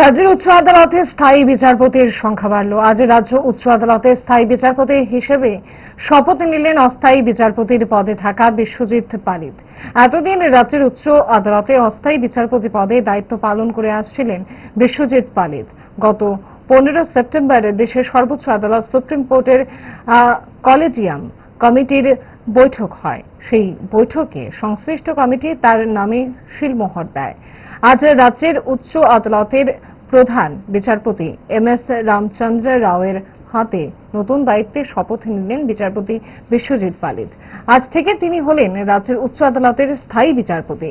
রাজ্যের উচ্চ আদালতে স্থায়ী বিচারপতির সংখ্যা বাড়ল। আজ রাজ্য উচ্চ আদালতে স্থায়ী বিচারপতি হিসেবে শপথ নিলেন অস্থায়ী বিচারপতির পদে থাকা বিশ্বজিৎ পালিত এতদিন রাজ্যের উচ্চ আদালতে অস্থায়ী বিচারপতি পদে দায়িত্ব পালন করে আসছিলেন বিশ্বজিৎ পালিত গত পনেরো সেপ্টেম্বর দেশের সর্বোচ্চ আদালত সুপ্রিম কোর্টের কলেজিয়াম কমিটির বৈঠক হয়। সেই বৈঠকে সংশ্লিষ্ট কমিটি তার নামে শিলমোহর দেয়। আজ রাজ্যের উচ্চ আদালতের প্রধান বিচারপতি এম এস রামচন্দ্র রাওয়ের হাতে নতুন দায়িত্বে শপথ নিলেন বিচারপতি বিশ্বজিৎ পালিত আজ থেকে তিনি হলেন রাজ্যের উচ্চ আদালতের স্থায়ী বিচারপতি।